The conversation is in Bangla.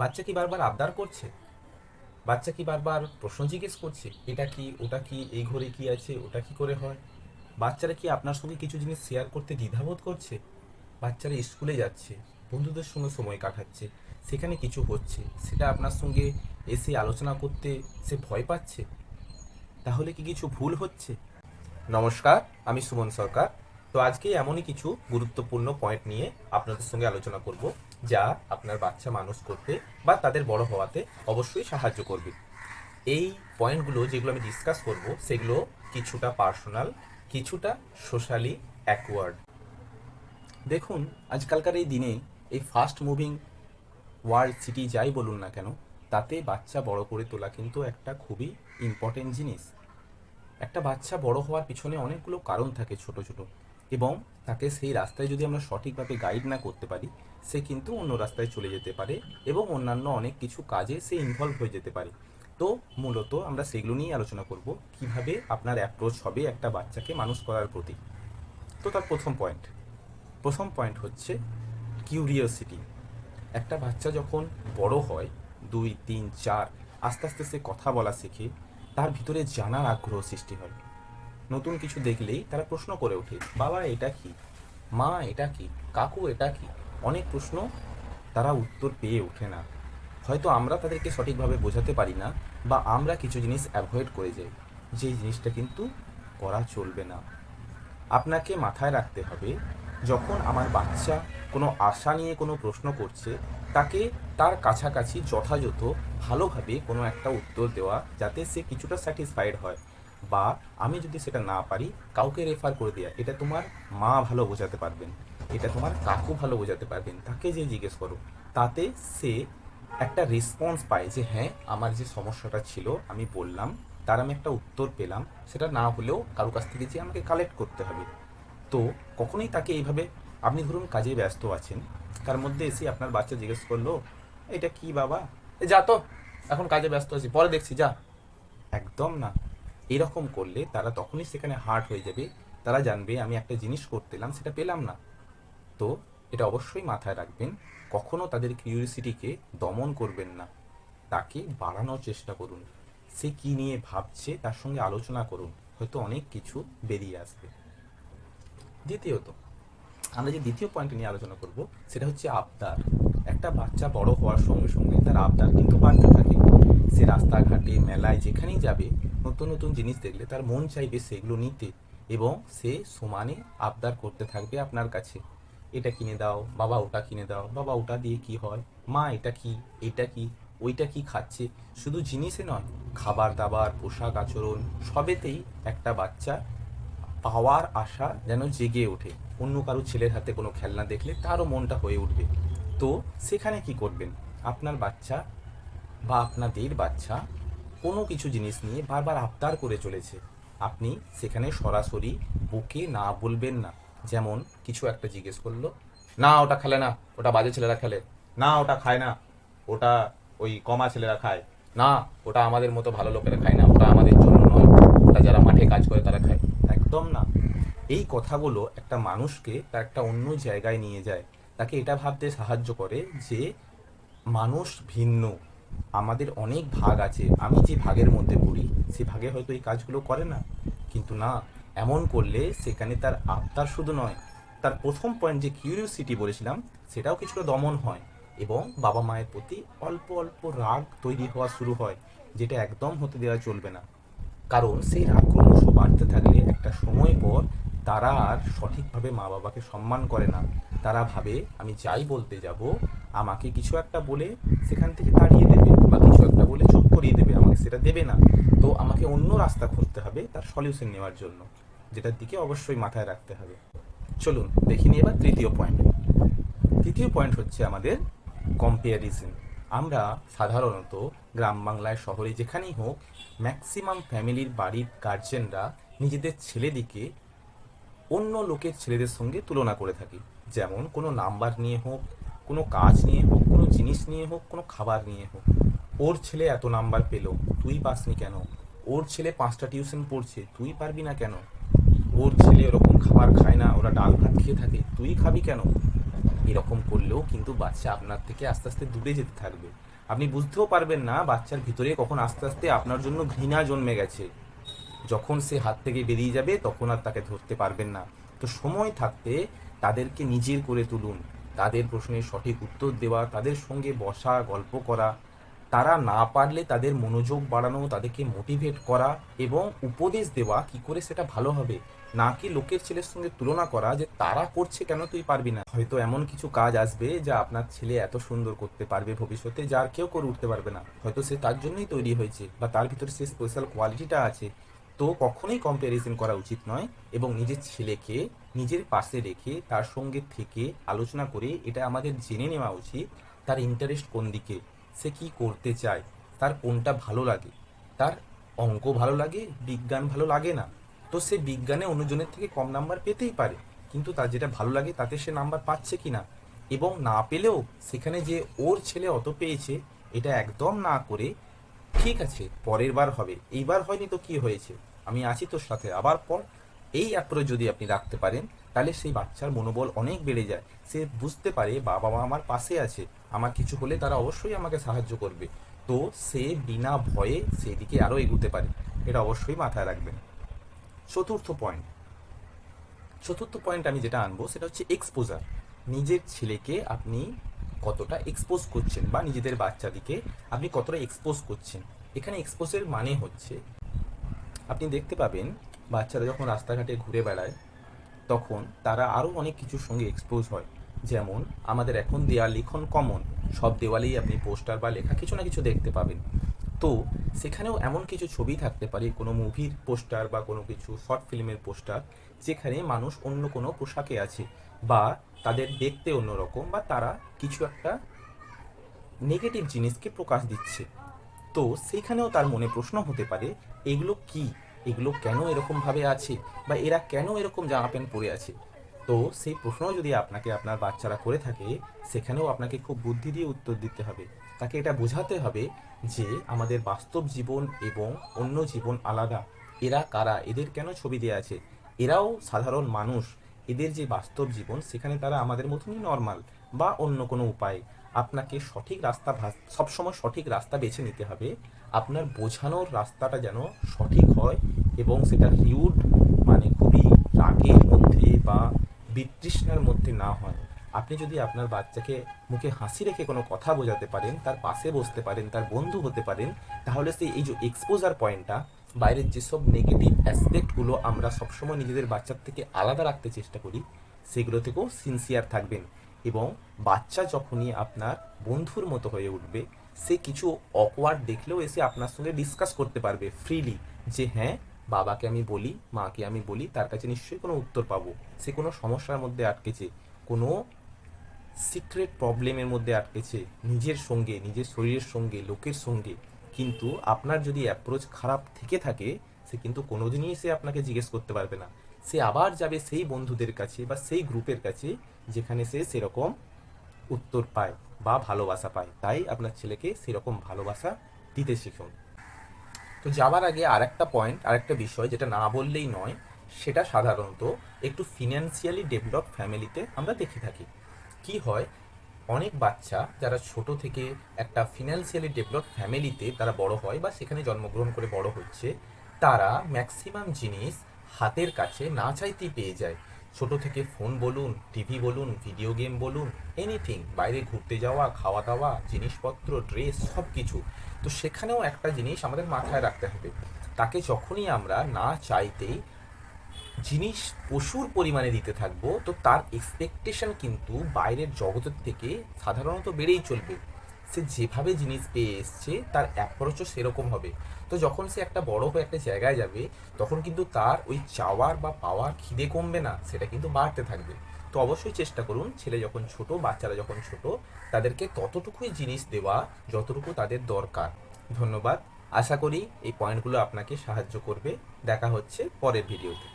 বাচ্চা কি বারবার আবদার করছে? বাচ্চা কি বারবার প্রশ্ন জিজ্ঞেস করছে, এটা কি, ওটা কি, এই ঘরে কি আছে, ওটা কি করে হয়? বাচ্চারা কি আপনার সঙ্গে কিছু জিনিস শেয়ার করতে দ্বিধাবোধ করছে? বাচ্চারা স্কুলে যাচ্ছে, বন্ধুদের সঙ্গে সময় কাটাচ্ছে, সেখানে কিছু হচ্ছে, সেটা আপনার সঙ্গে এসে আলোচনা করতে সে ভয় পাচ্ছে? তাহলে কি কিছু ভুল হচ্ছে? নমস্কার, আমি সুমন সরকার। তো আজকে এমনই কিছু গুরুত্বপূর্ণ পয়েন্ট নিয়ে আপনাদের সঙ্গে আলোচনা করব। যা আপনার বাচ্চা মানুষ করতে বা তাদের বড় হওয়াতে অবশ্যই সাহায্য করবে। এই পয়েন্টগুলো যেগুলো আমি ডিসকাস করব, সেগুলো কিছুটা পার্সোনাল কিছুটা সোশ্যালি অ্যাকওয়ার্ড দেখুন, আজকালকার এই দিনে এই ফাস্ট মুভিং ওয়ার্ল্ড সিটি যাই বলুন না কেন, তাতে বাচ্চা বড় করে তোলা কিন্তু একটা খুবই ইম্পর্টেন্ট জিনিস। একটা বাচ্চা বড় হওয়ার পিছনে অনেকগুলো কারণ থাকে ছোট ছোট। এবং তাকে সেই রাস্তায় যদি আমরা সঠিকভাবে গাইড না করতে পারি, সে কিন্তু অন্য রাস্তায় চলে যেতে পারে এবং অন্যান্য অনেক কিছু কাজে সে ইনভলভ হয়ে যেতে পারে। তো মূলত আমরা সেগুলো নিয়েই আলোচনা করব, কীভাবে আপনার অ্যাপ্রোচ হবে একটা বাচ্চাকে মানুষ করার প্রতি। তো তার প্রথম পয়েন্ট প্রথম পয়েন্ট হচ্ছে কিউরিওসিটি একটা বাচ্চা যখন বড় হয়, দুই, তিন, চার, আস্তে আস্তে সে কথা বলা শেখে, তার ভিতরে জানার আগ্রহ সৃষ্টি হয়। নতুন কিছু দেখলেই তারা প্রশ্ন করে ওঠে, বাবা, এটা কি? মা, এটা কি? কাকু, এটা কি? অনেক প্রশ্ন তারা উত্তর পেয়ে ওঠে না। হয়তো আমরা তাদেরকে সঠিকভাবে বোঝাতে পারি না বা আমরা কিছু জিনিস অ্যাভয়েড করে যাই, যে জিনিসটা কিন্তু করা চলবে না। আপনাকে মাথায় রাখতে হবে, যখন আমার বাচ্চা কোনো আশা নিয়ে কোনো প্রশ্ন করছে, তাকে তার কাছাকাছি যথাযথ, ভালোভাবে কোনো একটা উত্তর দেওয়া যাতে সে কিছুটা স্যাটিসফাইড হয়। বা আমি যদি সেটা না পারি, কাউকে রেফার করে দেওয়া এটা তোমার মা ভালো বোঝাতে পারবেন। এটা তোমার কাকু ভালো বোঝাতে পারবেন। তাকে যে জিজ্ঞেস করো, তাতে সে একটা রেসপন্স পায় যে হ্যাঁ আমার যে সমস্যাটা ছিল, আমি বললাম, তার আমি একটা উত্তর পেলাম, সেটা না হলেও কারও কাছ থেকে যে আমাকে কালেক্ট করতে হবে। তো কখনোই তাকে এইভাবে, আপনি ধরুন কাজে ব্যস্ত আছেন, তার মধ্যে এসে আপনার বাচ্চা জিজ্ঞেস করল, এটা কি বাবা? যা তো, এখন কাজে ব্যস্ত আছি, পরে দেখছি, যা। একদম না। এরকম করলে তারা তখনই সেখানে হার্ট হয়ে যাবে। তারা জানবে, আমি একটা জিনিস করতেলাম, সেটা পেলাম না। তো এটা অবশ্যই মাথায় রাখবেন কখনও তাদের কিউরিসিটিকে দমন করবেন না। তাকে বাড়ানোর চেষ্টা করুন। সে কি নিয়ে ভাবছে তার সঙ্গে আলোচনা করুন। হয়তো অনেক কিছু বেরিয়ে আসবে। দ্বিতীয়ত আমরা যে দ্বিতীয় পয়েন্ট নিয়ে আলোচনা করব, সেটা হচ্ছে আবদার। একটা বাচ্চা বড় হওয়ার সঙ্গে সঙ্গে তার আবদার কিন্তু বাড়তে থাকে। সে রাস্তাঘাটে, মেলায়, যেখানেই যাবে, নতুন নতুন জিনিস দেখলে তার মন চাইবে সেগুলো নিতে এবং সে সমানে আবদার করতে থাকবে আপনার কাছে। এটা কিনে দাও, বাবা ওটা কিনে দাও, বাবা ওটা দিয়ে কি হয়, মা এটা কি এটা কি, ওইটা কি খাচ্ছে। শুধু জিনিসে নয়, খাবার দাবার, পোশাক আচরণ, সবেতেই একটা বাচ্চা পাওয়ার আশা যেন জেগে ওঠে। অন্য কারও ছেলের হাতে কোনো খেলনা দেখলে তারও মনটা হয়ে উঠবে। তো সেখানে কি করবেন? আপনার বাচ্চা বা আপনাদের বাচ্চা কোনো কিছু জিনিস নিয়ে বারবার আবদার করে চলেছে। আপনি সেখানে সরাসরি বুকে না বলবেন না। যেমন কিছু একটা জিজ্ঞেস করল, না, ওটা খেলে না, ওটা বাজে ছেলেরা খেলে। না, ওটা খায় না, ওটা ওই কমা ছেলেরা খায়। না, ওটা আমাদের মতো ভালো লোকেরা খায় না, ওটা আমাদের জন্য নয়। ওটা যারা মাঠে কাজ করে তারা খায়। একদম না। এই কথাগুলো একটা মানুষকে তার একটা অন্য জায়গায় নিয়ে যায়। তাকে এটা ভাবতে সাহায্য করে যে, মানুষ ভিন্ন। আমাদের অনেক ভাগ আছে। আমি যে ভাগের মধ্যে পড়ি, সে ভাগে হয়তো এই কাজগুলো করে না। কিন্তু না, এমন করলে সেখানে তার আবদার শুধু নয়, তার প্রথম পয়েন্ট যে কিউরিওসিটি বলেছিলাম, সেটাও কিছুটা দমন হয় এবং বাবা মায়ের প্রতি অল্প অল্প রাগ তৈরি হওয়া শুরু হয়, যেটা একদম হতে দেওয়া চলবে না। কারণ সেই রাগ ক্রমশ বাড়তে থাকলে একটা সময় পর তারা আর সঠিকভাবে মা বাবাকে সম্মান করে না। তারা ভাবে, আমি যাই বলতে যাব, আমাকে কিছু একটা বলে সেখান থেকে তাড়িয়ে দেবে বা কিছু একটা বলে চুপ করিয়ে দেবে, আমাকে সেটা দেবে না। তো আমাকে অন্য রাস্তা খুঁজতে হবে তার সলিউশন নেওয়ার জন্য, যেটার দিকে অবশ্যই মাথায় রাখতে হবে। চলুন, দেখিনি এবার তৃতীয় পয়েন্ট তৃতীয় পয়েন্ট হচ্ছে আমাদের কম্পেয়ারিজন আমরা সাধারণত গ্রাম বাংলায় শহরে যেখানেই হোক ম্যাক্সিমাম ফ্যামিলির বাড়ির গার্জেনরা নিজেদের ছেলেদিকে অন্য লোকের ছেলেদের সঙ্গে তুলনা করে থাকি। যেমন কোনো নাম্বার নিয়ে হোক, কোনো কাজ নিয়ে হোক, কোনো জিনিস নিয়ে হোক, কোনো খাবার নিয়ে হোক। ওর ছেলে এত নাম্বার পেল, তুই পাসনি কেন? ওর ছেলে পাঁচটা টিউশন পড়ছে, তুই পারবি না কেন? ওর ছেলে ওরকম খাবার খায় না, ওরা ডাল ভাত খেয়ে থাকে, তুই খাবি কেন? এরকম করলেও কিন্তু বাচ্চা আপনার থেকে আস্তে আস্তে দূরে যেতে থাকবে। আপনি বুঝতেও পারবেন না বাচ্চার ভিতরে কখন আস্তে আস্তে আপনার জন্য ঘৃণা জন্মে গেছে। যখন সে হাত থেকে বেরিয়ে যাবে, তখন আর তাকে ধরতে পারবেন না। তো সময় থাকতে তাদেরকে নিজের করে তুলুন। তাদের প্রশ্নের সঠিক উত্তর দেওয়া, তাদের সঙ্গে বসা, গল্প করা তারা না পারলে তাদের মনোযোগ বাড়ানো, তাদেরকে মোটিভেট করা এবং উপদেশ দেওয়া কি করে সেটা ভালো হবে? না কি লোকের ছেলের সঙ্গে তুলনা করা যে তারা করছে কেন তুই পারবি না? হয়তো এমন কিছু কাজ আসবে যা আপনার ছেলে এত সুন্দর করতে পারবে ভবিষ্যতে যার কেউ করে উঠতে পারবে না। হয়তো সে তার জন্যই তৈরি হয়েছে বা তার ভিতরে সে স্পেশাল কোয়ালিটিটা আছে। তো কখনোই কম্প্যারিজন করা উচিত নয় এবং নিজের ছেলেকে নিজের পাশে রেখে তার সঙ্গে থেকে আলোচনা করে এটা আমাদের জেনে নেওয়া উচিত, তার ইন্টারেস্ট কোন দিকে? সে কি করতে চায়? তার কোনটা ভালো লাগে? তার অঙ্ক ভালো লাগে, বিজ্ঞান ভালো লাগে না। তো সে বিজ্ঞানে অন্যজনের থেকে কম নাম্বার পেতেই পারে। কিন্তু তার যেটা ভালো লাগে, তাতে সে নাম্বার পাচ্ছে কি না এবং না পেলেও সেখানে যে ওর ছেলে অত পেয়েছে, এটা একদম না করে, ঠিক আছে, পরের বার হবে। এইবার হয়নি তো কি হয়েছে? আমি আছি তোর সাথে। আবার পর এই অ্যাপ্রোচ যদি আপনি রাখতে পারেন, তাহলে সেই বাচ্চার মনোবল অনেক বেড়ে যায়। সে বুঝতে পারে বাবা মা আমার পাশে আছে। আমার কিছু হলে তারা অবশ্যই আমাকে সাহায্য করবে। তো সে বিনা ভয়ে সেদিকে আরও এগুতে পারে। এটা অবশ্যই মাথায় রাখবেন। চতুর্থ পয়েন্ট চতুর্থ পয়েন্ট আমি যেটা আনব, সেটা হচ্ছে এক্সপোজার নিজের ছেলেকে আপনি কতটা এক্সপোজ করছেন বা নিজেদের বাচ্চাদিকে আপনি কতটা এক্সপোজ করছেন। এখানে এক্সপোজের মানে হচ্ছে, আপনি দেখতে পাবেন বাচ্চারা যখন রাস্তাঘাটে ঘুরে বেড়ায়, তখন তারা আরও অনেক কিছুর সঙ্গে এক্সপোজ হয়। যেমন, আমাদের এখন দেয়াল লিখন কমন, সব দেওয়ালেই আপনি পোস্টার বা লেখা কিছু না কিছু দেখতে পাবেন। তো, সেখানেও এমন কিছু ছবি থাকতে পারে, কোনো মুভির পোস্টার বা কোনো কিছু শর্ট ফিল্মের পোস্টার, যেখানে মানুষ অন্য কোনো পোশাকে আছে বা তাদের দেখতে অন্যরকম বা তারা কিছু একটা নেগেটিভ জিনিসকে প্রকাশ দিচ্ছে। তো সেইখানেও তার মনে প্রশ্ন হতে পারে, এগুলো কি? এগুলো কেন এরকমভাবে আছে? বা এরা কেন এরকম জামা প্যান্ট পরে আছে? তো সেই প্রশ্ন যদি আপনাকে আপনার বাচ্চারা করে থাকে, সেখানেও আপনাকে খুব বুদ্ধি দিয়ে উত্তর দিতে হবে। তাকে এটা বোঝাতে হবে যে আমাদের বাস্তব জীবন এবং অন্য জীবন আলাদা। এরা কারা? এদের কেন ছবি দেওয়া আছে? এরাও সাধারণ মানুষ। এদের যে বাস্তব জীবন, সেখানে তারা আমাদের মতনই নর্মাল বা অন্য কোনো উপায়। আপনাকে সঠিক রাস্তা সবসময় সঠিক রাস্তা বেছে নিতে হবে। আপনার বোঝানোর রাস্তাটা যেন সঠিক হয় এবং সেটা রিউড মানে খুবই রাগের মধ্যে বা বিতৃষ্ণার মধ্যে না হয়। আপনি যদি আপনার বাচ্চাকে মুখে হাসি রেখে কোনো কথা বোঝাতে পারেন, তার পাশে বসতে পারেন, তার বন্ধু হতে পারেন, তাহলে সেই এই যে এক্সপোজার পয়েন্টটা বাইরের যেসব নেগেটিভ অ্যাসপেক্টগুলো আমরা সবসময় নিজেদের বাচ্চার থেকে আলাদা রাখতে চেষ্টা করি, সেগুলো থেকেও সিনসিয়ার থাকবেন। এবং বাচ্চা যখনই আপনার বন্ধুর মতো হয়ে উঠবে, সে কিছু অকওয়ার্ড দেখলেও এসে আপনার সঙ্গে ডিসকাস করতে পারবে ফ্রিলি যে হ্যাঁ বাবাকে আমি বলি, মাকে আমি বলি, তার কাছে নিশ্চয়ই কোনো উত্তর পাবো। সে কোনো সমস্যার মধ্যে আটকেছে, কোনো সিক্রেট প্রবলেমের মধ্যে আটকেছে, নিজের সঙ্গে, নিজের শরীরের সঙ্গে, লোকের সঙ্গে। কিন্তু আপনার যদি অ্যাপ্রোচ খারাপ থেকে থাকে, সে কিন্তু কোনোদিনই সে আপনাকে জিজ্ঞেস করতে পারবে না। সে আবার যাবে সেই বন্ধুদের কাছে বা সেই গ্রুপের কাছে, যেখানে সে সেরকম উত্তর পায় বা ভালোবাসা পায়। তাই আপনার ছেলেকে সেরকম ভালোবাসা দিতে শিখুন। তো যাওয়ার আগে আরেকটা পয়েন্ট আরেকটা বিষয় যেটা না বললেই নয়, সেটা সাধারণত একটু ফিনান্সিয়ালি ডেভেলপ ফ্যামিলিতে আমরা দেখে থাকি। কি হয়? অনেক বাচ্চা যারা ছোট থেকে একটা ফিনান্সিয়ালি ডেভেলপ ফ্যামিলিতে তারা বড় হয় বা সেখানে জন্মগ্রহণ করে বড় হচ্ছে, তারা ম্যাক্সিমাম জিনিস হাতের কাছে না চাইতেই পেয়ে যায়। ছোট থেকে ফোন বলুন, টিভি বলুন ভিডিও গেম বলুন এনিথিং বাইরে ঘুরতে যাওয়া, খাওয়া দাওয়া, জিনিসপত্র ড্রেস সব কিছু তো সেখানেও একটা জিনিস আমাদের মাথায় রাখতে হবে। তাকে যখনই আমরা না চাইতেই জিনিস প্রচুর পরিমাণে দিতে থাকব, তো তার এক্সপেকটেশন কিন্তু বাইরের জগতের থেকে সাধারণত বেড়েই চলবে। সে যেভাবে জিনিস পেয়ে এসছে, তার অ্যাপ্রোচও সেরকম হবে। তো যখন সে একটা বড় হয়ে একটা জায়গায় যাবে, তখন কিন্তু তার ওই চাওয়ার বা পাওয়ার খিদে কমবে না, সেটা কিন্তু বাড়তে থাকবে। তো অবশ্যই চেষ্টা করুন, ছেলে যখন ছোট, বাচ্চারা যখন ছোট, তাদেরকে ততটুকুই জিনিস দেওয়া যতটুকু তাদের দরকার। ধন্যবাদ। আশা করি এই পয়েন্টগুলো আপনাকে সাহায্য করবে। দেখা হচ্ছে পরের ভিডিওতে